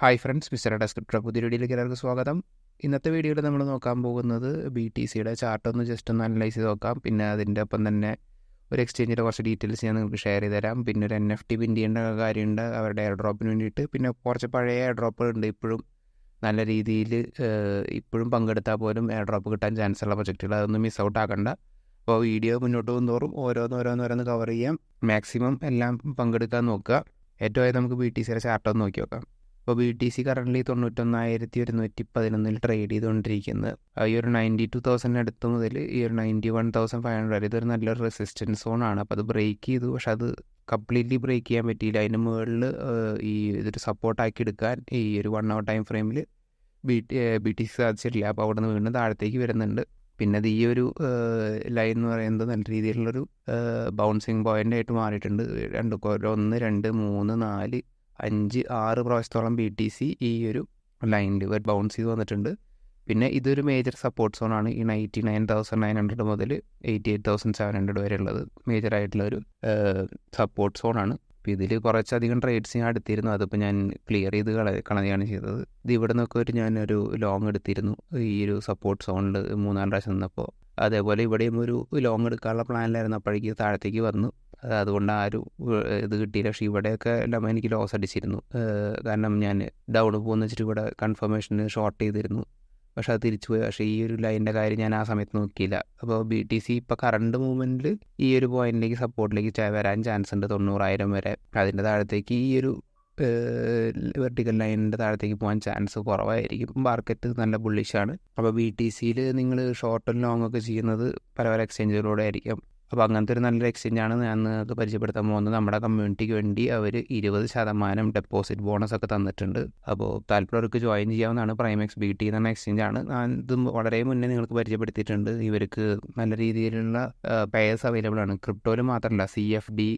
Hi friends ഡെസ്ക്രിപ്റ്റർ പുതിയ വീഡിയോയിലേക്ക് എല്ലാവർക്കും സ്വാഗതം. ഇന്നത്തെ വീഡിയോയിൽ നമ്മൾ നോക്കാൻ പോകുന്നത് ബി ടി സിയുടെ ചാർട്ട് ഒന്ന് ജസ്റ്റ് ഒന്ന് അനലൈസ് ചെയ്ത് നോക്കാം. പിന്നെ അതിന്റെ ഒപ്പം തന്നെ ഒരു എക്സ്ചേഞ്ചിന്റെ കുറച്ച് ഡീറ്റെയിൽസ് ഞാൻ നിങ്ങൾക്ക് ഷെയർ ചെയ്ത് തരാം. പിന്നെ ഒരു എൻ എഫ് ടി പിൻ ചെയ്യേണ്ട കാര്യമുണ്ട് അവരുടെ എയർ ഡ്രോപ്പിന് വേണ്ടിയിട്ട്. പിന്നെ കുറച്ച് പഴയ എയർ ഡ്രോപ്പുകൾ ഉണ്ട് ഇപ്പോഴും നല്ല രീതിയിൽ ഇപ്പോഴും പങ്കെടുത്താൽ പോലും എയർ ഡ്രോപ്പ് കിട്ടാൻ ചാൻസ് ഉള്ള പ്രൊജക്റ്റുകൾ അതൊന്നും മിസ് ഔട്ട് ആക്കണ്ട. അപ്പോൾ വീഡിയോ മുന്നോട്ട് പോകുന്നതോറും ഓരോന്ന് ഓരോന്ന് ഓരോന്ന് കവർ ചെയ്യാം. മാക്സിമം എല്ലാം പങ്കെടുക്കാൻ നോക്കുക. ഏറ്റവും നമുക്ക് ബി ടി സിയുടെ ചാർട്ട് ഒന്ന് നോക്കി നോക്കാം. അപ്പോൾ ബി ടി സി കറന്റ് തൊണ്ണൂറ്റൊന്നായിരത്തി ഒരുന്നൂറ്റി പതിനൊന്നിൽ ട്രേഡ് ചെയ്തുകൊണ്ടിരിക്കുന്നത് ഈ ഒരു നയന്റി ടു തൗസൻഡ് അടുത്ത് മുതൽ ഈ ഒരു ninety one thousand five hundred വരെ ഇതൊരു നല്ലൊരു റെസിസ്റ്റൻസ് സോണാണ് അപ്പോൾ അത് ബ്രേക്ക് ചെയ്തു. പക്ഷെ അത് കംപ്ലീറ്റ്ലി ബ്രേക്ക് ചെയ്യാൻ പറ്റിയില്ല. അതിന് മുകളിൽ ഈ ഇതൊരു സപ്പോർട്ടാക്കി എടുക്കാൻ ഈ ഒരു വൺ അവർ ടൈം ഫ്രെയിമിൽ B T B T C സാധിച്ചിട്ടില്ല. അപ്പോൾ അവിടെ നിന്ന് വീണ്ടും താഴത്തേക്ക് വരുന്നുണ്ട്. പിന്നെ അത് ഈ ഒരു ലൈൻ എന്ന് പറയുന്നത് നല്ല രീതിയിലുള്ളൊരു ബൗൺസിങ് പോയിന്റ് ആയിട്ട് മാറിയിട്ടുണ്ട്. രണ്ട് ഒന്ന് രണ്ട് മൂന്ന് നാല് അഞ്ച് ആറ് പ്രാവശ്യത്തോളം ബി ടി സി ഈ ഒരു ലൈനിൽ ബൗൺസ് ചെയ്ത് വന്നിട്ടുണ്ട്. പിന്നെ ഇതൊരു മേജർ സപ്പോർട്ട് സോണാണ് ഈ ninety nine thousand nine hundred മുതൽ eighty eight thousand seven hundred വരെ ഉള്ളത്. മേജർ ആയിട്ടുള്ള ഒരു സപ്പോർട്ട് സോണാണ് അപ്പോൾ ഇതിൽ കുറച്ചധികം ട്രേഡ്സ് ഞാൻ എടുത്തിരുന്നു. അതിപ്പോൾ ഞാൻ ക്ലിയർ ചെയ്ത് കള ചെയ്തത്. ഇത് ഇവിടെ നിന്നൊക്കെ ഒരു ഞാനൊരു ലോങ് എടുത്തിരുന്നു. ഈ ഒരു സപ്പോർട്ട് സോണിൽ മൂന്നാം പ്രാവശ്യം നിന്നപ്പോൾ അതേപോലെ ഇവിടെയും ഒരു ലോങ് എടുക്കാനുള്ള പ്ലാനിലായിരുന്നു അപ്പോഴേക്ക് താഴത്തേക്ക് വന്നു. അതുകൊണ്ട് ആ ഒരു ഇത് കിട്ടിയില്ല. പക്ഷേ ഇവിടെയൊക്കെ എല്ലാം എനിക്ക് ലോസ് അടിച്ചിരുന്നു. കാരണം ഞാൻ ഡൗൺ പോകുന്ന വെച്ചിട്ട് ഇവിടെ കൺഫർമേഷന് ഷോർട്ട് ചെയ്തിരുന്നു. പക്ഷെ അത് തിരിച്ചു പോയി. പക്ഷേ ഈ ഒരു ലൈനിന്റെ കാര്യം ഞാൻ ആ സമയത്ത് നോക്കിയില്ല. അപ്പോൾ ബി ടി സി ഇപ്പോൾ കറണ്ട് മൂവ്മെന്റിൽ ഈ ഒരു പോയിന്റിലേക്ക് സപ്പോർട്ടിലേക്ക് വരാൻ ചാൻസ് ഉണ്ട് തൊണ്ണൂറായിരം വരെ. അതിന്റെ താഴത്തേക്ക് ഈ ഒരു വെർട്ടിക്കൽ ലൈനിന്റെ താഴത്തേക്ക് പോകാൻ ചാൻസ് കുറവായിരിക്കും. മാർക്കറ്റ് നല്ല ബുള്ളിഷാണ് അപ്പോൾ ബി ടി സിയിൽ നിങ്ങൾ ഷോർട്ടും ലോങ് ഒക്കെ ചെയ്യുന്നത് പല പല എക്സ്ചേഞ്ചുകളിലൂടെ ആയിരിക്കും. അപ്പോൾ അങ്ങനത്തെ ഒരു നല്ലൊരു എക്സ്ചേഞ്ചാണ് ഞാൻ നിങ്ങൾക്ക് പരിചയപ്പെടുത്താൻ പോകുന്നത്. നമ്മുടെ കമ്മ്യൂണിറ്റിക്ക് വേണ്ടി അവർ ഇരുപത് ശതമാനം ഡെപ്പോസിറ്റ് ബോണസ് ഒക്കെ തന്നിട്ടുണ്ട്. അപ്പോൾ താല്പര്യവർക്ക് ജോയിൻ ചെയ്യാവുന്നതാണ്. പ്രൈമെക്സ് ബി ടി എന്ന എക്സ്ചേഞ്ചാണ് ഞാൻ ഇത് വളരെ മുന്നേ നിങ്ങൾക്ക് പരിചയപ്പെടുത്തിയിട്ടുണ്ട്. ഇവർക്ക് നല്ല രീതിയിലുള്ള പേയേഴ്സ് അവൈലബിൾ ആണ്. ക്രിപ്റ്റോയിൽ മാത്രമല്ല സി എഫ് ഡി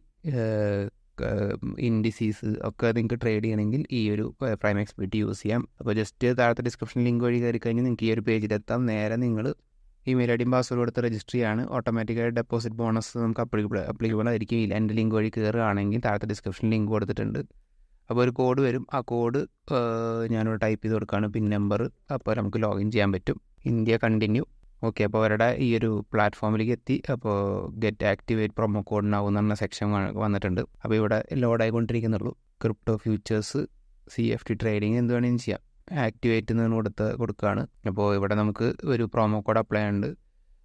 ഇൻഡിസീസ് ഒക്കെ നിങ്ങൾക്ക് ട്രേഡ് ചെയ്യണമെങ്കിൽ ഈ ഒരു പ്രൈം ടി യൂസ് ചെയ്യാം. അപ്പോൾ ജസ്റ്റ് താഴത്തെ ഡിസ്ക്രിപ്ഷൻ ലിങ്ക് വഴി കയറി കഴിഞ്ഞാൽ നിങ്ങൾക്ക് ഈ ഒരു പേജിലെത്താം നേരെ നിങ്ങൾ ഇമെയിൽ ഐ ഡിയും പാസ്വേഡ് കൊടുത്ത് രജിസ്റ്റർ ചെയ്യാണ്. ഓട്ടോമാറ്റിക്കായി ഡെപ്പോസിറ്റ് ബോണസ് നമുക്ക് അപ്ലിക്കബിൾ അപ്ലിക്കബിൾ ആയിരിക്കും എന്റെ ലിങ്ക് വഴി കയറുകയാണെങ്കിൽ താഴത്തെ ഡിസ്ക്രിപ്ഷൻ ലിങ്ക് കൊടുത്തിട്ടുണ്ട്. അപ്പോൾ ഒരു കോഡ് വരും. ആ കോഡ് ഞാനിവിടെ ടൈപ്പ് ചെയ്ത് കൊടുക്കുകയാണ്. പിൻ നമ്പർ അപ്പോൾ നമുക്ക് ലോഗിൻ ചെയ്യാൻ പറ്റും. ഇന്ത്യ കണ്ടിന്യൂ ഓക്കെ അപ്പോൾ അവരുടെ ഈ ഒരു പ്ലാറ്റ്ഫോമിലേക്ക് എത്തി. അപ്പോൾ ഗെറ്റ് ആക്ടിവേറ്റ് പ്രൊമോ കോഡ് എന്ന് എന്ന സെക്ഷൻ വന്നിട്ടുണ്ട്. അപ്പോൾ ഇവിടെ ലോഡായിക്കൊണ്ടിരിക്കുന്നുള്ളൂ crypto futures C F T trading എന്ത് വേണമെങ്കിലും ചെയ്യാം. ആക്ടിവേറ്റ് എന്ന് കൊടുത്ത് കൊടുക്കുകയാണ് അപ്പോൾ ഇവിടെ നമുക്ക് ഒരു പ്രൊമോ കോഡ് അപ്ലൈ ഉണ്ട്.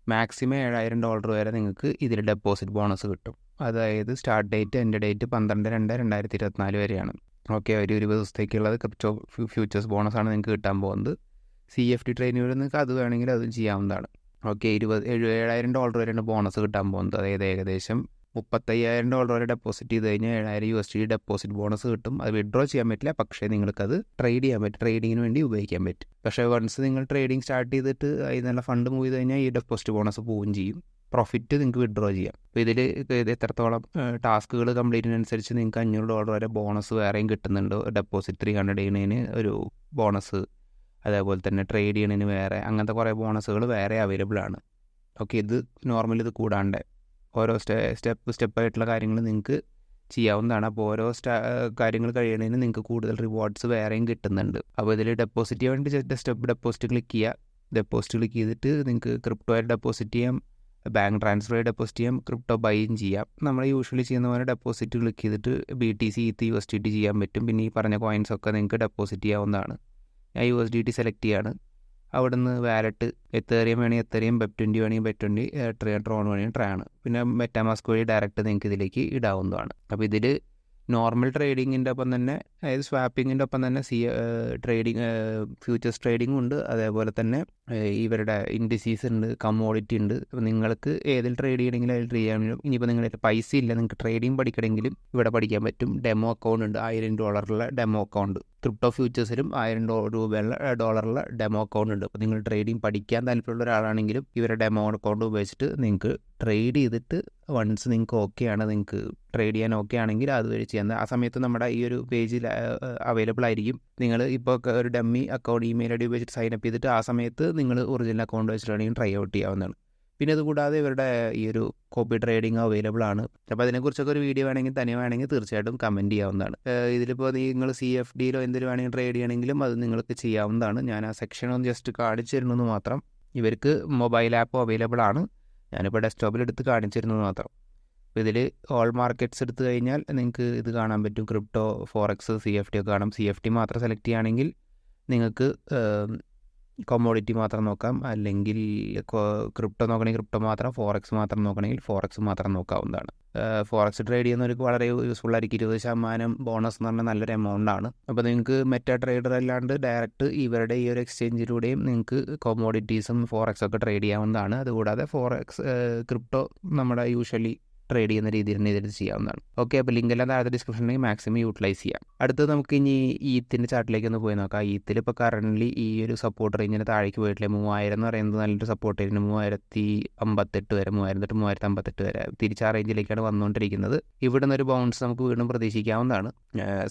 മാക്സിമം ഏഴായിരം ഡോളർ വരെ നിങ്ങൾക്ക് ഇതിൽ ഡെപ്പോസിറ്റ് ബോണസ് കിട്ടും. അതായത് സ്റ്റാർട്ട് ഡേറ്റ് എന്റെ ഡേറ്റ് പന്ത്രണ്ട് രണ്ട് രണ്ടായിരത്തി ഇരുപത്തിനാല് വരെയാണ്. ഓക്കെ ഒരു ഇരുപത് ദിവസത്തേക്കുള്ളത് ക്രിപ്റ്റോ ഫ്യൂച്ചേഴ്സ് ബോണസാണ് നിങ്ങൾക്ക് കിട്ടാൻ പോകുന്നത്. സി എഫ് ടി ട്രെയിനിൽ നിങ്ങൾക്ക് അത് വേണമെങ്കിൽ അതും ചെയ്യാവുന്നതാണ്. ഓക്കെ ഇരുപത് ഏഴ് ഏഴായിരം ഡോളർ വരെയാണ് ബോണസ് കിട്ടാൻ പോകുന്നത്. അതായത് ഏകദേശം മുപ്പത്തയ്യായിരം ഡോളർ വരെ ഡെപ്പോസിറ്റ് ചെയ്ത് കഴിഞ്ഞാൽ ഏഴായിരം U S D deposit bonus കിട്ടും. അത് വിഡ്രോ ചെയ്യാൻ പറ്റില്ല. പക്ഷേ നിങ്ങൾക്കത് ട്രേഡ് ചെയ്യാൻ പറ്റും. ട്രേഡിങ്ങിന് വേണ്ടി ഉപയോഗിക്കാൻ പറ്റും. പക്ഷേ വൺസ് നിങ്ങൾ ട്രേഡിംഗ് സ്റ്റാർട്ട് ചെയ്തിട്ട് അതിൽ നല്ല ഫണ്ട് മൂവ് കഴിഞ്ഞാൽ ഈ ഡെപ്പോസിറ്റ് ബോണസ് പോവുകയും ചെയ്യും. പ്രോഫിറ്റ് നിങ്ങൾക്ക് വിഡ്രോ ചെയ്യാം. അപ്പോൾ ഇതിൽ എത്രത്തോളം ടാസ്കുകൾ കംപ്ലീറ്റിനനുസരിച്ച് നിങ്ങൾക്ക് അഞ്ഞൂറ് ഡോളർ വരെ ബോണസ് വേറെയും കിട്ടുന്നുണ്ട്. ഡെപ്പോസിറ്റ് ത്രീ ഹൺഡ്രഡ് ചെയ്യുന്നതിന് ഒരു ബോണസ് അതേപോലെ തന്നെ ട്രേഡ് ചെയ്യണതിന് വേറെ അങ്ങനത്തെ കുറേ ബോണസുകൾ വേറെ അവൈലബിൾ ആണ്. ഓക്കെ ഇത് നോർമലി ഇത് കൂടാണ്ട്. ഓരോ സ്റ്റെ സ്റ്റെപ്പ് സ്റ്റെപ്പായിട്ടുള്ള കാര്യങ്ങൾ നിങ്ങൾക്ക് ചെയ്യാവുന്നതാണ്. അപ്പോൾ ഓരോ സ്റ്റാ കാര്യങ്ങൾ കഴിയണതിന് നിങ്ങൾക്ക് കൂടുതൽ റിവാർഡ്സ് വേറെയും കിട്ടുന്നുണ്ട്. അപ്പോൾ ഇതിൽ ഡെപ്പോസിറ്റ് ചെയ്യാൻ വേണ്ടി സ്റ്റെപ്പ് ഡെപ്പോസിറ്റ് ക്ലിക്ക് ചെയ്യുക ഡെപ്പോസിറ്റ് ക്ലിക്ക് ചെയ്തിട്ട് നിങ്ങൾക്ക് ക്രിപ്റ്റോ ആയിട്ട് ഡെപ്പോസിറ്റ് ചെയ്യാം. ബാങ്ക് ട്രാൻസ്ഫർ ആയി ഡെപ്പോസിറ്റ് ചെയ്യാം. ക്രിപ്റ്റോ ബൈയും ചെയ്യാം. നമ്മൾ യൂഷ്വലി ചെയ്യുന്ന പോലെ ഡെപ്പോസിറ്റ് ക്ലിക്ക് ചെയ്തിട്ട് ബി ടി സി ഇത്ത് യു എസ് ടി ടി ചെയ്യാൻ പറ്റും. പിന്നെ ഈ പറഞ്ഞ കോയിൻസ് ഒക്കെ നിങ്ങൾക്ക് ഡെപ്പോസിറ്റ് ചെയ്യാവുന്നതാണ്. ഞാൻ U S D T select ചെയ്യാണ്. അവിടെ നിന്ന് വാലറ്റ് എത്തേറിയം വേണമെങ്കിൽ എത്തേറിയം വെബ് ട്വന്റി വേണമെങ്കിൽ വെബ് ട്വന്റി ട്രേ ട്രോൺ വേണമെങ്കിൽ ട്രേ ആണ് പിന്നെ മെറ്റാമാസ്ക് വഴി ഡയറക്റ്റ് നിങ്ങൾക്ക് ഇതിലേക്ക് ഇടാവുന്നതാണ്. അപ്പോൾ ഇതിൽ നോർമൽ ട്രേഡിങ്ങിന്റെ ഒപ്പം തന്നെ അതായത് സ്വാപ്പിങ്ങിന്റെ ഒപ്പം തന്നെ സി ട്രേഡിങ് ഫ്യൂച്ചേഴ്സ് ട്രേഡിങ്ങും ഉണ്ട്. അതേപോലെ തന്നെ ഇവരുടെ ഇൻഡിസീസ് ഉണ്ട് കമ്മോഡിറ്റി ഉണ്ട്. അപ്പോൾ നിങ്ങൾക്ക് ഏതിൽ ട്രേഡ് ചെയ്യണമെങ്കിലും അതിൽ ട്രേഡ് ചെയ്യാൻ ഇനിയിപ്പോൾ നിങ്ങളുടെ പൈസ ഇല്ല നിങ്ങൾക്ക് ട്രേഡിങ് പഠിക്കണമെങ്കിലും ഇവിടെ പഠിക്കാൻ പറ്റും. ഡെമോ അക്കൗണ്ട് ഉണ്ട് ആയിരം ഡോളറുള്ള ഡെമോ അക്കൗണ്ട് ക്രിപ്റ്റോ ഫ്യൂച്ചേഴ്സിലും ആയിരം രൂപയുള്ള ഡോളറുള്ള ഡെമോ അക്കൗണ്ട് ഉണ്ട്. അപ്പോൾ നിങ്ങൾ ട്രേഡിംഗ് പഠിക്കാൻ താല്പര്യമുള്ള ഒരാളാണെങ്കിലും ഇവരുടെ ഡെമോ അക്കൗണ്ട് ഉപയോഗിച്ചിട്ട് നിങ്ങൾക്ക് ട്രേഡ് ചെയ്തിട്ട് വൺസ് നിങ്ങൾക്ക് ഓക്കെ ആണ് നിങ്ങൾക്ക് ട്രേഡ് ചെയ്യാൻ ഓക്കെ ആണെങ്കിൽ അതുവഴി ചെയ്യാം ആ സമയത്ത് നമ്മുടെ ഈ ഒരു പേജിൽ അവൈലബിൾ ആയിരിക്കും. നിങ്ങൾ ഇപ്പോൾ ഒരു dummy account email I D ഉപയോഗിച്ചിട്ട് സൈൻ അപ്പ് ചെയ്തിട്ട് ആ സമയത്ത് നിങ്ങൾ ഒറിജിനൽ അക്കൗണ്ട് വെച്ചിട്ടാണെങ്കിൽ ട്രൈ ഔട്ട് ചെയ്യാവുന്നതാണ്. പിന്നെ അതുകൂടാതെ ഇവരുടെ ഈ ഒരു കോപ്പി ട്രേഡിംഗ് അവൈലബിൾ ആണ്. അപ്പോൾ അതിനെക്കുറിച്ചൊക്കെ ഒരു വീഡിയോ വേണമെങ്കിൽ തന്നെ വേണമെങ്കിൽ തീർച്ചയായിട്ടും കമന്റ് ചെയ്യാവുന്നതാണ്. ഇതിലിപ്പോൾ നിങ്ങൾ സി എഫ് ഡിയിലോ എന്തെങ്കിലും വേണമെങ്കിൽ ട്രേഡ് ചെയ്യണമെങ്കിലും അത് നിങ്ങൾക്ക് ചെയ്യാവുന്നതാണ്. ഞാൻ ആ സെക്ഷൻ ഒന്ന് ജസ്റ്റ് കാണിച്ചു തരുന്നത് മാത്രം. ഇവർക്ക് മൊബൈൽ ആപ്പ് അവൈലബിൾ ആണ്. ഞാനിപ്പോൾ ഡെസ്ക്ടോപ്പിൽ എടുത്ത് കാണിച്ചു തരുന്നത് മാത്രം. ഇതിൽ ഓൾ മാർക്കറ്റ്സ് എടുത്ത് കഴിഞ്ഞാൽ നിങ്ങൾക്ക് ഇത് കാണാൻ പറ്റും. Crypto forex C F T ഒക്കെ കാണാം. സി എഫ് ടി മാത്രം സെലക്ട് ചെയ്യുകയാണെങ്കിൽ നിങ്ങൾക്ക് കൊമോഡിറ്റി മാത്രം നോക്കാം. അല്ലെങ്കിൽ ക്രിപ്റ്റോ നോക്കണമെങ്കിൽ ക്രിപ്റ്റോ മാത്രം ഫോറക്സ് മാത്രം നോക്കണമെങ്കിൽ ഫോറക്സ് മാത്രം നോക്കാവുന്നതാണ്. ഫോറക്സ് ട്രേഡ് ചെയ്യുന്നവർക്ക് വളരെ യൂസ്ഫുൾ ആയിരിക്കും. ഇരുപത് ശതമാനം ബോണസ് എന്ന് പറഞ്ഞാൽ നല്ലൊരു എമൗണ്ട് ആണ്. അപ്പോൾ നിങ്ങൾക്ക് മെറ്റാ ട്രേഡർ അല്ലാണ്ട് ഡയറക്റ്റ് ഇവരുടെ ഈ ഒരു എക്സ്ചേഞ്ചിലൂടെയും നിങ്ങൾക്ക് കൊമോഡിറ്റീസും ഫോറക്സ് ഒക്കെ ട്രേഡ് ചെയ്യാവുന്നതാണ്. അതുകൂടാതെ ഫോറക്സ് ക്രിപ്റ്റോ നമ്മുടെ യൂഷ്വലി ട്രേഡ് ചെയ്യുന്ന രീതിയിൽ തന്നെ ഇതിൽ ചെയ്യാവുന്നതാണ്. ഓക്കെ അപ്പോൾ ലിങ്ക് എല്ലാം താഴത്തെ ഡിസ്ക്രിപ്ഷനിൽ മാക്സിമം യൂട്ടിലൈസ് ചെയ്യാം. അടുത്തത് നമുക്ക് ഇനി ഈത്തിന്റെ ചാർട്ടിലേക്ക് ഒന്ന് പോയി നോക്കാം. ഈത്തിൽ ഇപ്പോൾ കറന്റ് ഈ ഒരു സപ്പോർട്ട് റേഞ്ചിന് താഴേക്ക് പോയിട്ടില്ല? മൂവായിരം എന്ന് പറയുന്നത് നല്ലൊരു സപ്പോർട്ട് റേഞ്ച് മൂവായിരത്തി അമ്പത്തെട്ട് വരെ മൂവായിരം തൊട്ട് മൂവായിരത്തി അമ്പത്തെട്ട് വരെ തിരിച്ച് ആ റേഞ്ചിലേക്കാണ് വന്നുകൊണ്ടിരിക്കുന്നത് ഇവിടെ നിന്നൊരു ബൗൺസ് നമുക്ക് വീണ്ടും പ്രതീക്ഷിക്കാവുന്നതാണ്.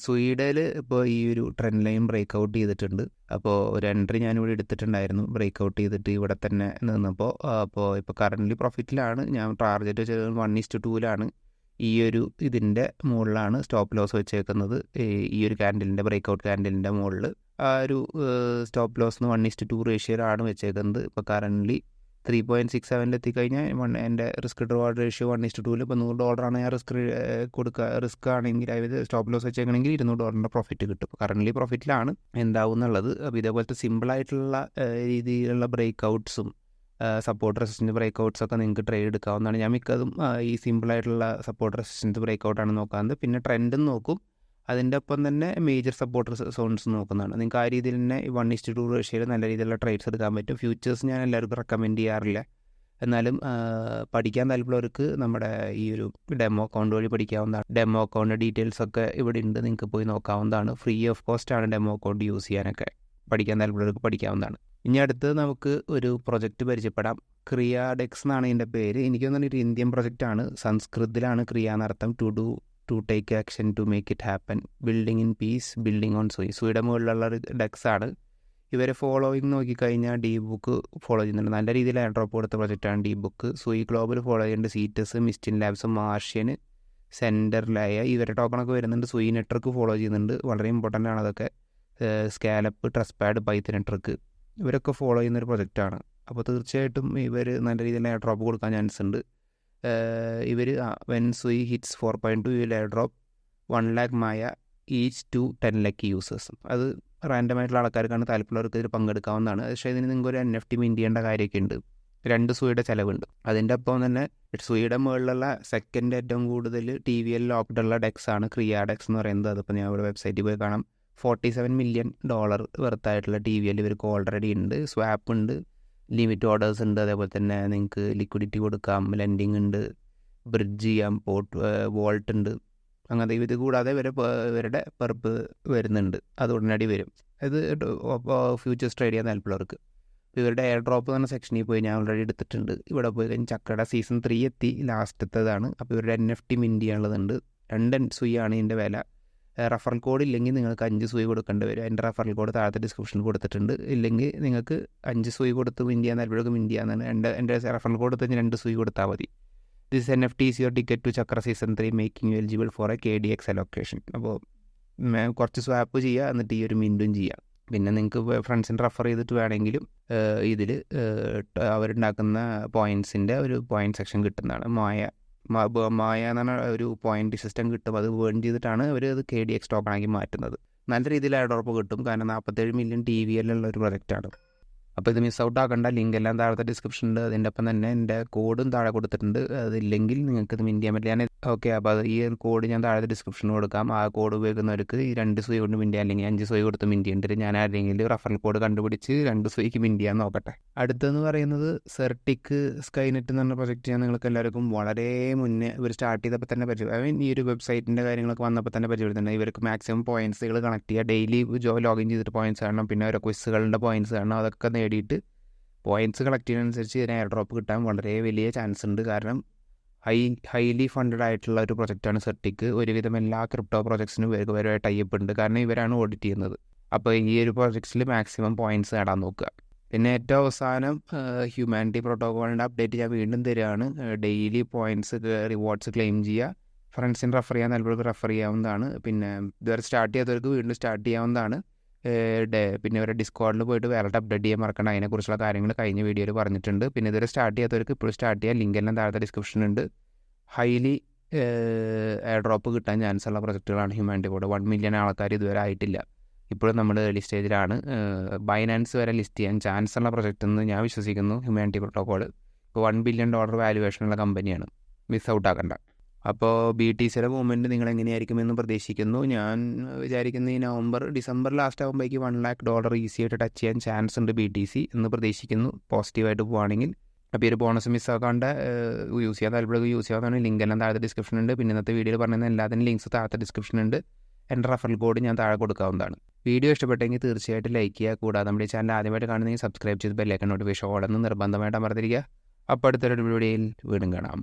സ്വീഡയിൽ ഇപ്പോൾ ഈ ഒരു ട്രെൻഡ് ലൈൻ ബ്രേക്ക് ഔട്ട് ചെയ്തിട്ടുണ്ട്. അപ്പോൾ ഒരു എൻട്രി ഞാനിവിടെ എടുത്തിട്ടുണ്ടായിരുന്നു. ബ്രേക്ക് ഔട്ട് ചെയ്തിട്ട് ഇവിടെ തന്നെ നിന്നപ്പോൾ അപ്പോൾ ഇപ്പോൾ കറന്റ് പ്രോഫിറ്റിലാണ് ഞാൻ ടാർഗറ്റ് വെച്ചത് വൺ ഇസ്റ്റ് ടൂവിലാണ് ഈ ഒരു ഇതിന്റെ മുകളിലാണ് സ്റ്റോപ്പ് ലോസ് വെച്ചേക്കുന്നത്. ഈ ഒരു ക്യാൻഡലിന്റെ ബ്രേക്ക് ഔട്ട് ക്യാൻഡലിന്റെ മുകളിൽ ആ ഒരു stop loss one is to റേഷ്യോയിലാണ് വെച്ചേക്കുന്നത്. ഇപ്പോൾ കറന്റ്ലി ത്രീ പോയിന്റ് സിക്സ് സെവനിൽ എത്തിക്കഴിഞ്ഞാൽ വൺ എന്റെ risk reward ratio one is ടൂവിൽ ഇപ്പോൾ നൂറ് ഡോളറാണ് ഞാൻ റിസ്ക് കൊടുക്കുക റിസ്ക് ആണെങ്കിൽ അതായത് സ്റ്റോപ്പ് ലോസ് വെച്ചേക്കണമെങ്കിൽ ഇരുന്നൂറ് ഡോളറിന്റെ പ്രോഫിറ്റ് കിട്ടും. കറന്റ്ലി പ്രോഫിറ്റിലാണ് എന്താവും എന്നുള്ളത് അപ്പോൾ ഇതേപോലത്തെ സിമ്പിളായിട്ടുള്ള രീതിയിലുള്ള ബ്രേക്ക് ഔട്ട്സും സപ്പോർട്ട് റെസിസ്റ്റൻസ് ബ്രേക്ക് ഔട്ട്സ് ഒക്കെ നിങ്ങൾക്ക് ട്രേഡ് എടുക്കാവുന്നതാണ്. ഞാൻ മിക്കതും ഈ സിമ്പിളായിട്ടുള്ള സപ്പോർട്ട് റെസിസ്റ്റൻസ് ബ്രേക്ക് ഔട്ടാണ് നോക്കാറുണ്ട്. പിന്നെ ട്രെൻഡും നോക്കും. അതിന്റെ ഒപ്പം തന്നെ മേജർ സപ്പോർട്ട് സോൺസ് നോക്കുന്നതാണ്. നിങ്ങൾക്ക് ആ രീതിയിൽ തന്നെ വൺ ഇസ്റ്റ് ടു റേഷ്യയിൽ നല്ല രീതിയിലുള്ള ട്രേഡ്സ് എടുക്കാൻ പറ്റും. ഫ്യൂച്ചേഴ്സ് ഞാൻ എല്ലാവർക്കും റെക്കമെൻഡ് ചെയ്യാറില്ല. എന്നാലും പഠിക്കാൻ താല്പര്യമുള്ളവർക്ക് നമ്മുടെ ഈ ഒരു ഡെമോ അക്കൗണ്ട് വഴി പഠിക്കാവുന്നതാണ്. ഡെമോ അക്കൗണ്ട് ഡീറ്റെയിൽസ് ഒക്കെ ഇവിടെ ഉണ്ട് നിങ്ങൾക്ക് പോയി നോക്കാവുന്നതാണ്. ഫ്രീ ഓഫ് കോസ്റ്റ് ആണ് ഡെമോ അക്കൗണ്ട് യൂസ് ചെയ്യാനൊക്കെ പഠിക്കാൻ താല്പര്യമുള്ളവർക്ക് പഠിക്കാവുന്നതാണ്. ഇനി അടുത്ത് നമുക്ക് ഒരു പ്രൊജക്റ്റ് പരിചയപ്പെടാം. ക്രിയാഡെക്സ് എന്നാണ് ഇതിന്റെ പേര്. എനിക്ക് തോന്നുന്നു ഒരു ഇന്ത്യൻ പ്രൊജക്റ്റാണ് സംസ്കൃതത്തിലാണ് ക്രിയ എന്നർത്ഥം. To do to take action to make it happen building in peace building on Sui സുയുടെ മുകളിലുള്ള ഒരു ഡെക്സ് ആണ്. ഇവരെ ഫോളോയിങ് നോക്കിക്കഴിഞ്ഞാൽ ഡി ബുക്ക് ഫോളോ ചെയ്യുന്നുണ്ട്. നല്ല രീതിയിൽ ഡ്രോപ്പ് കൊടുത്ത പ്രൊജക്റ്റാണ് D book Sui global follow ചെയ്യുന്നുണ്ട് സീറ്റസ് മിസ്റ്റിൻ ലാബ്സ് മാർഷ്യന് സെന്ററിലായ ഇവരുടെ ടോക്കണൊക്കെ വരുന്നുണ്ട്. സൂയി നെറ്റ്വർക്ക് ഫോളോ ചെയ്യുന്നുണ്ട്. വളരെ ഇമ്പോർട്ടന്റ് ആണ് അതൊക്കെ. സ്കാലപ്പ് ട്രസ്പാഡ് പൈത്ത് നെറ്റ്വർക്ക് ഇവരൊക്കെ ഫോളോ ചെയ്യുന്ന ഒരു പ്രൊജക്റ്റാണ് അപ്പോൾ തീർച്ചയായിട്ടും ഇവർ നല്ല രീതിയിൽ എയർ ഡ്രോപ്പ് കൊടുക്കാൻ ചാൻസ് ഉണ്ട്. ഇവർ when Sui hits four point two airdrop one lakh Maya each to ten lakh users അത് റാൻഡമായിട്ടുള്ള ആൾക്കാർക്കാണ് താല്പര്യമുള്ളവർക്ക് ഇതിൽ പങ്കെടുക്കാവുന്നതാണ്. പക്ഷേ ഇതിന് നിങ്ങൾക്ക് ഒരു എൻ എഫ് ടി മിന്റ് ചെയ്യേണ്ട കാര്യമൊക്കെ ഉണ്ട്. രണ്ട് സുയുടെ ചിലവുണ്ട്. അതിന്റെ ഒപ്പം തന്നെ സുയുടെ മുകളിലുള്ള സെക്കൻഡ് ഏറ്റവും കൂടുതൽ ടി വി എൽ ലോക്ക്ഡുള്ള ഡെക്സ് ആണ്. ക്രിയ ഡെക്സ് എന്ന് പറയുന്നത്. അതിപ്പോൾ ഞാൻ ഇവിടെ വെബ്സൈറ്റിൽ പോയി കാണാം. ഫോർട്ടി സെവൻ മില്യൺ ഡോളർ വെർത്തായിട്ടുള്ള ടി വി എൽ ഇവർക്ക് ഓൾറെഡി ഉണ്ട്. സ്വാപ്പ് ഉണ്ട്. ലിമിറ്റ് ഓർഡേഴ്സ് ഉണ്ട്. അതേപോലെ തന്നെ നിങ്ങൾക്ക് ലിക്വിഡിറ്റി കൊടുക്കാം. ലെൻഡിങ് ഉണ്ട്. ബ്രിഡ്ജ് ചെയ്യാം. പോർട്ട് വോൾട്ട് ഉണ്ട്. അങ്ങനത്തെ ഇത് കൂടാതെ ഇവരെ ഇവരുടെ പെർപ്പ് വരുന്നുണ്ട്. അത് ഉടനടി വരും. ഇത് ഫ്യൂച്ചർ ട്രേഡ് ചെയ്യാൻ താല്പര്യമുള്ളവർക്ക്. ഇവരുടെ എയർ ഡ്രോപ്പ് എന്ന സെക്ഷനിൽ പോയി ഞാൻ ഓൾറെഡി എടുത്തിട്ടുണ്ട്. ഇവിടെ പോയി കഴിഞ്ഞ് ചക്കയുടെ സീസൺ ത്രീ എത്തി. ലാസ്റ്റത്തേതാണ് അപ്പോൾ ഇവരുടെ എൻ എഫ് ടി മിന്റ് ചെയ്യാനുള്ളതുണ്ട്. രണ്ട് സുയാണ് ഇതിന്റെ വില. റഫറൽ കോഡ് ഇല്ലെങ്കിൽ നിങ്ങൾക്ക് അഞ്ച് സൂയി കൊടുക്കേണ്ടി വരും. എന്റെ റഫറൽ കോഡ് താഴത്തെ ഡിസ്ക്രിപ്ഷനിൽ കൊടുത്തിട്ടുണ്ട്. ഇല്ലെങ്കിൽ നിങ്ങൾക്ക് അഞ്ച് സൂയി കൊടുത്ത് മിന്റ് ചെയ്യാൻ ഇന്ത്യ ചെയ്യാന്നാണ് എന്റെ എന്റെ റഫറൽ കോഡ് തന്നെ രണ്ട് സൂയി കൊടുത്താൽ മതി. This N F T is your ticket to Chakra season three making you eligible for A K D X allocation അപ്പോൾ കുറച്ച് സ്വാപ്പ് ചെയ്യുക എന്നിട്ട് ഈ ഒരു മിന്റും ചെയ്യുക. പിന്നെ നിങ്ങൾക്ക് ഫ്രണ്ട്സിന് റഫർ ചെയ്തിട്ട് വേണമെങ്കിലും ഇതിൽ അവരുണ്ടാക്കുന്ന പോയിൻസിന്റെ ഒരു പോയിന്റ് സെക്ഷൻ കിട്ടുന്നതാണ്. മായ മായ എന്നാണ് ഒരു പോയിന്റ് സിസ്റ്റം കിട്ടും. അത് വേൺ ചെയ്തിട്ടാണ് അവർ അത് കെ ഡി എക്സ് ടോക്കണാക്കി മാറ്റുന്നത്. നല്ല രീതിയിൽ ആഡോർപ്പ് കിട്ടും. കാരണം നാൽപ്പത്തേഴ് മില്യൺ ടി വി എല്ലുള്ള ഒരു പ്രൊജക്റ്റാണ് അപ്പോൾ ഇത് മിസ് ഔട്ട് ആക്കേണ്ട. ലിങ്ക് എല്ലാം താഴത്തെ ഡിസ്ക്രിപ്ഷനിൽ അതിന്റെ ഒപ്പം തന്നെ എന്റെ കോഡും താഴെ കൊടുത്തിട്ടുണ്ട്. അതില്ലെങ്കിൽ നിങ്ങൾക്ക് ഇത് മിന്റ് ചെയ്യാൻ പറ്റില്ല. ഞാൻ ഓക്കെ അപ്പോൾ അത് ഈ കോഡ് ഞാൻ താഴത്തെ ഡിസ്ക്രിപ്ഷനിൽ കൊടുക്കാം. ആ കോഡ് ഉപയോഗിക്കുന്നവർക്ക് ഈ രണ്ട് സുയി കൊണ്ട് മിന്റ് ചെയ്യാം. അല്ലെങ്കിൽ അഞ്ച് സുയി കൊടുത്ത് ചെയ്യേണ്ടത് ഞാൻ ആരെങ്കിലും റഫറൽ കോഡ് കണ്ടുപിടിച്ച് രണ്ട് സുയിക്ക് മിന്റ് ചെയ്യാൻ നോക്കട്ടെ. അടുത്തെന്ന് പറയുന്നത് സെർട്ടിക്ക് സ്കൈനെറ്റ് എന്ന് പറഞ്ഞ പ്രൊജക്റ്റ് ഞാൻ നിങ്ങൾക്ക് എല്ലാവർക്കും വളരെ മുന്നേ ഇവർ സ്റ്റാർട്ട് ചെയ്തപ്പോൾ തന്നെ പരിചയം ഐ മീൻ ഈ ഒരു വെബ്സൈറ്റിന്റെ കാര്യങ്ങളൊക്കെ വന്നപ്പോൾ തന്നെ പരിചയപ്പെടുത്തുന്നത് ഇവർക്ക് മാക്സിമം പോയിൻസുകൾ കണക്ട് ചെയ്യുക. ഡെയിലി ജോ ലോഗിൻ ചെയ്തിട്ട് പോയിന്റ്സ് കാണണം. പിന്നെ ഓരോ ക്വിസുകളുടെ പോയിന്റ്സ് കാണണം. അതൊക്കെ നേടിയിട്ട് പോയിന്റ്സ് കളക്ട് ചെയ്യുന്നതനുസരിച്ച് ഇതിന് എയർ ഡ്രോപ്പ് കിട്ടാൻ വളരെ വലിയ ചാൻസ് ഉണ്ട്. കാരണം ഹൈ ഹൈലി ഫണ്ടഡ് ആയിട്ടുള്ള ഒരു പ്രൊജക്റ്റാണ് സെർട്ടിക്ക് ഒരുവിധം എല്ലാ ക്രിപ്റ്റോ പ്രൊജക്ട്സിനും വേറെ ടൈപ്പ് ഉണ്ട്. കാരണം ഇവരാണ് ഓഡിറ്റ് ചെയ്യുന്നത്. അപ്പോൾ ഈ ഒരു പ്രൊജക്ട്സിൽ മാക്സിമം പോയിന്റ്സ് നേടാൻ നോക്കുക. പിന്നെ ഏറ്റവും അവസാനം ഹ്യൂമാനിറ്റി പ്രോട്ടോകോളിന്റെ അപ്ഡേറ്റ് ഞാൻ വീണ്ടും തരികയാണ് ഡെയിലി പോയിന്റ്സ് റിവാർഡ്സ് ക്ലെയിം ചെയ്യുക. ഫ്രണ്ട്സിന് റെഫർ ചെയ്യാൻ താല്പര്യർക്ക് റെഫർ ചെയ്യാവുന്നതാണ്. പിന്നെ ഇതുവരെ സ്റ്റാർട്ട് ചെയ്തവർക്ക് വീണ്ടും സ്റ്റാർട്ട് ചെയ്യാവുന്നതാണ്. പിന്നെ ഇവരുടെ ഡിസ്കോഡിൽ പോയിട്ട് വേറെ അപ്ഡേറ്റ് ചെയ്യാൻ മറക്കണ്ട. അതിനെക്കുറിച്ചുള്ള കാര്യങ്ങൾ കഴിഞ്ഞ വീഡിയോയിൽ പറഞ്ഞിട്ടുണ്ട്. പിന്നെ ഇതുവരെ സ്റ്റാർട്ട് ചെയ്യാത്തവർക്ക് ഇപ്പോൾ സ്റ്റാർട്ട് ചെയ്യാൻ ലിങ്ക് എല്ലാം താഴത്തെ ഡിസ്ക്രിപ്ഷൻ ഉണ്ട്. ഹൈലി എയർ ഡ്രോപ്പ് കിട്ടാൻ ചാൻസ് ഉള്ള പ്രൊജക്റ്റുകളാണ് ഹ്യൂമാനിറ്റി കോഡ് വൺ മില്യൺ ആൾക്കാർ ഇതുവരെ ആയിട്ടില്ല. ഇപ്പോഴും നമ്മൾ ഏർലി സ്റ്റേജിലാണ് ബൈനാൻസ് വരെ ലിസ്റ്റ് ചെയ്യാൻ ചാൻസ് ഉള്ള പ്രൊജക്റ്റ് എന്ന് ഞാൻ വിശ്വസിക്കുന്നു. ഹ്യൂമാനിറ്റി പ്രോട്ടോകോൾ ഇപ്പോൾ വൺ ബില്യൺ ഡോളർ വാല്യുവേഷനുള്ള കമ്പനിയാണ് മിസ് ഔട്ട് ആക്കണ്ട. അപ്പോൾ ബി ടി സിയുടെ മൂവ്മെന്റ് നിങ്ങൾ എങ്ങനെയായിരിക്കുമെന്ന് പ്രതീക്ഷിക്കുന്നു. ഞാൻ വിചാരിക്കുന്ന ഈ നവംബർ ഡിസംബർ ലാസ്റ്റ് ആകുമ്പോഴേക്കും വൺ ലാക്ക് ഡോളർ ഈസി ആയിട്ട് ടച്ച് ചെയ്യാൻ ചാൻസ് ഉണ്ട് ബി ടി സി എന്ന് പ്രതീക്ഷിക്കുന്നു. പോസിറ്റീവായിട്ട് പോവുകയാണെങ്കിൽ അപ്പോൾ ഒരു ബോണസ് മിസ് മിസ്സാക്കാണ്ട് യൂസ് ചെയ്യാൻ താല്പര്യം യൂസ് ചെയ്യാൻ ലിങ്ക് എല്ലാം താഴത്തെ ഡിസ്ക്രിപ്ഷൻ ഉണ്ട്. പിന്നെ ഇന്നത്തെ വീഡിയോയിൽ പറയുന്ന എല്ലാത്തിനും ലിങ്ക്സ് താഴത്തെ ഡിസ്ക്രിപ്ഷൻ ഉണ്ട്. എന്റെ റഫറൽ കോഡ് ഞാൻ താഴെ കൊടുക്കാവുന്നതാണ്. വീഡിയോ ഇഷ്ടപ്പെട്ടെങ്കിൽ തീർച്ചയായിട്ടും ലൈക്ക് ചെയ്യുക. കൂടാതെ നമ്മുടെ ചാനൽ ആദ്യമായിട്ട് കാണുന്നെങ്കിൽ സബ്സ്ക്രൈബ് ചെയ്ത് ബെല്ലൈക്കൺ നോട്ടിഫിക്കേഷൻ ഓടുന്ന നിർബന്ധമായിട്ട് അമർത്തിരിക്കുക. അപ്പോൾ അടുത്തൊരു വീഡിയോയിൽ വീണ്ടും കാണാം.